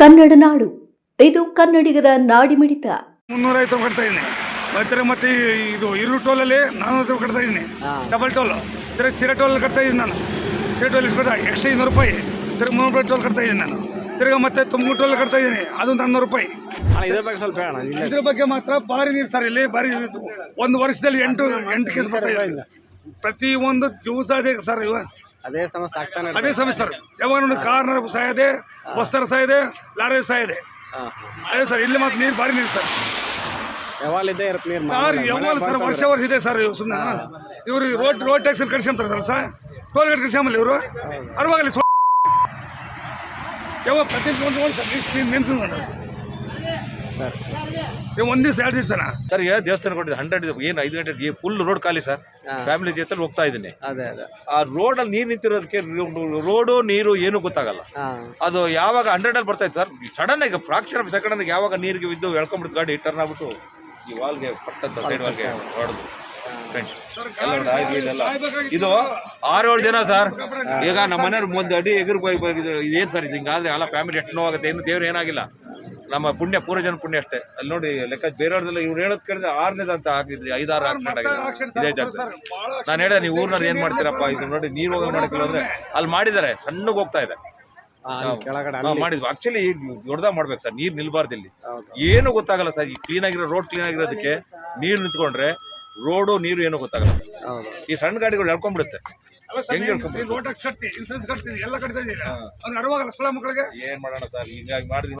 ಕನ್ನಡ ನಾಡು. ಇದು ಕನ್ನಡಿಗರ ನಾಡಿಮಿಡಿತ ಮುನ್ನೂರೈವತ್ತು ಕಟ್ತಾ ಇದ್ದೀನಿ. ಮತ್ತೆ ಮತ್ತೆ ಇದು ಇರು ಟೋಲಲ್ಲಿ ನಾನ್ನೂರು ಕಟ್ತಾ ಇದ್ದೀನಿ. ಡಬಲ್ ಟೋಲ್ ತಿರ್ಗಿ ಸಿರೆ ಟೋಲ್ ಕಟ್ತಾ ಇದ್ದೀನಿ ನಾನು. ಸಿರೆ ಟೋಲ್ ಇಸ್ಬಿಟ್ಟ ಎಕ್ಸ್ಟ್ರಾ ಇನ್ನೂರು ರೂಪಾಯಿ. ತಿರ್ಗಿ ಮುನ್ನೂರು ರೂಪಾಯಿ ಟೋಲ್ ಕಟ್ತಾ ಇದ್ದೀನಿ ನಾನು. ತಿರ್ಗಿ ಮತ್ತೆ ತುಮಕೂರು ಟೋಲ್ ಕಟ್ತಾ ಇದ್ದೀನಿ. ಅದು ನಾನ್ನೂರು ರೂಪಾಯಿ. ಇದ್ರ ಬಗ್ಗೆ ಸ್ವಲ್ಪ ಹೇಳೋಣ ಇಲ್ಲ. ಇದ್ರ ಬಗ್ಗೆ ಮಾತ್ರ ಭಾರಿ ನೀರು ಸರ್ ಇಲ್ಲಿ. ಭಾರಿ. ಒಂದು ವರ್ಷದಲ್ಲಿ ಎಂಟು ಎಂಟು ಕೇಸ್ ಬರ್ತಾ ಇದೆ. ಪ್ರತಿ ಒಂದು ದಿವಸ ಅದೇ ಸರ್ ಇವ. ಅದೇ ಸಮಸ್ಯೆ ಆಗ್ತಾನೆ ಅದೇ ಸಮಸ್ಯೆ ಸರ್ ಯಾವಾಗ ನೋಡಿ ಇದೆ ಸಾಯದೆ ಸಹ ಇದೆ ಲಾರಿ ಸಹ ಇದೆ ಅದೇ ಸರ್ ಇಲ್ಲಿ ಮಾತ್ರ ನೀರು ಬಾರಿ ನೀರು ಸರ್ ಯಾವಾಗ ಇದ್ದೇ ಇರುತ್ತೆ ನೀರು ಸರ್ ಯಾವಾಗ ಸರ್ ವರ್ಷ ವರ್ಷ ಇದೆ ಸರ್ ಇವ್ರು ಸುಮ್ಮನೆ ಇವರು ರೋಡ್ ರೋಡ್ ಟ್ಯಾಕ್ಸ್ ಕಟ್ಸ್ಕೊಂತಾರೆ ಸರ್ ಸರ್ ಟೋಲ್ ಗೇಟ್ ಕಟ್ಸ್ಕೊಂಬಲ್ಲ ಇವರು ಅರ್ವಾಗಲಿ ಯಾವಾಗ ಪ್ರತಿ ನಿಂತು ಸರ್. ಒಂದ್ ಒಂದು ದಿವಸ ಎರಡು ದಿವಸನಾ? ಸರ್ ಈಗ ದೇವಸ್ಥಾನ ಕೊಟ್ಟಿದ್ದು ಹಂಡ್ರೆಡ್ ಏನು ಐದು ಗಂಟೆಗೆ ಫುಲ್ ರೋಡ್ ಖಾಲಿ ಸರ್. ಫ್ಯಾಮಿಲಿ ಜೊತೆ ಹೋಗ್ತಾ ಇದ್ದೀನಿ. ಅದೇ ಅದೇ. ಆ ರೋಡಲ್ಲಿ ನೀರು ನಿಂತಿರೋದಕ್ಕೆ ರೋಡು ನೀರು ಏನು ಗೊತ್ತಾಗಲ್ಲ. ಅದು ಯಾವಾಗ ಹಂಡ್ರೆಡಲ್ಲಿ ಬರ್ತಾ ಇತ್ತು ಸರ್ ಸಡನ್ ಆಗಿ ಫ್ರಾಕ್ಷನ್ ಆಫ್ ಸೆಕೆಂಡ್ ಯಾವಾಗ ನೀರಿಗೆ ಬಿದ್ದು ಎಳ್ಕೊಂಡ್ಬಿಡ್ತು ಗಾಡಿ ಟರ್ನ್ ಆಗ್ಬಿಟ್ಟು ಈ ವಾಲ್ಗೆ ಪಟ್ಟಂತ ಸೈಡ್ ವಾಲ್ಗೆ ಹೊಡೆದು. ಇದು ಆರು ಏಳು ಜನ ಸರ್. ಈಗ ನಮ್ಮ ಮನೆಯವ್ರು ಒಂದು ಅಡಿ ಎಗರು ಏನ್ ಸರ್ ಇದು? ಹಿಂಗಾದ್ರೆ ಎಲ್ಲ ಫ್ಯಾಮಿಲಿ ಎಷ್ಟು ನೋವಾಗುತ್ತೆ ಇನ್ನು ದೇವ್ರು ಏನಾಗಿಲ್ಲ. ನಮ್ಮ ಪುಣ್ಯ ಪೂರ್ವ ಜನ ಪುಣ್ಯ ಅಷ್ಟೇ. ಅಲ್ಲಿ ನೋಡಿ ಲೆಕ್ಕ ಬೇರೆಯವ್ರದೆಲ್ಲ ಇವ್ರು ಹೇಳೋದ್ ಕೇಳಿದ್ರೆ ಆರನೇದ ಅಂತ ಆಗಿದ್ರಿ ಐದಾರು ಆಕ್ಸಿಡೆಂಟ್ ಆಗಿದೆ ಇದೇ ಜಾಗ ನಾನು ಹೇಳಿದೆ ನೀವು ಊರ್ನವ್ರು ಏನ್ ಮಾಡ್ತೀರಪ್ಪ? ಇದು ನೋಡಿ ನೀರು ಹೋಗಿ ಮಾಡಕ್ಕಿಲ್ಲ ಅಂದ್ರೆ ಅಲ್ಲಿ ಮಾಡಿದ್ದಾರೆ ಸಣ್ಣಗೆ ಹೋಗ್ತಾ ಇದೆ. ಮಾಡಿದ್ವಿ. ಆಕ್ಚುಲಿ ದೊಡ್ಡದಾಗ ಮಾಡ್ಬೇಕು ಸರ್ ನೀರ್ ನಿಲ್ಬಾರ್ದು ಇಲ್ಲಿ. ಏನು ಗೊತ್ತಾಗಲ್ಲ ಸರ್ ಈ ಕ್ಲೀನ್ ಆಗಿರೋ ರೋಡ್ ಕ್ಲೀನ್ ಆಗಿರೋದಕ್ಕೆ ನೀರು ನಿಂತ್ಕೊಂಡ್ರೆ ರೋಡು ನೀರು ಏನು ಗೊತ್ತಾಗಲ್ಲ ಸರ್. ಈ ಸಣ್ಣ ಗಾಡಿಗಳು ಎಳ್ಕೊಂಡ್ಬಿಡುತ್ತೆ. ಹೆಂಗೆ ಇನ್ಸೂರೆನ್ಸ್ ಕಟ್ತೀನಿ ಎಲ್ಲ ಕಟ್ತಾ ಸುಳ ಮಕ್ಕಳಿಗೆ? ಏನ್ ಮಾಡೋಣ ಸರ್ ಹಿಂಗಾಗಿ ಮಾಡಿದ್ವಿ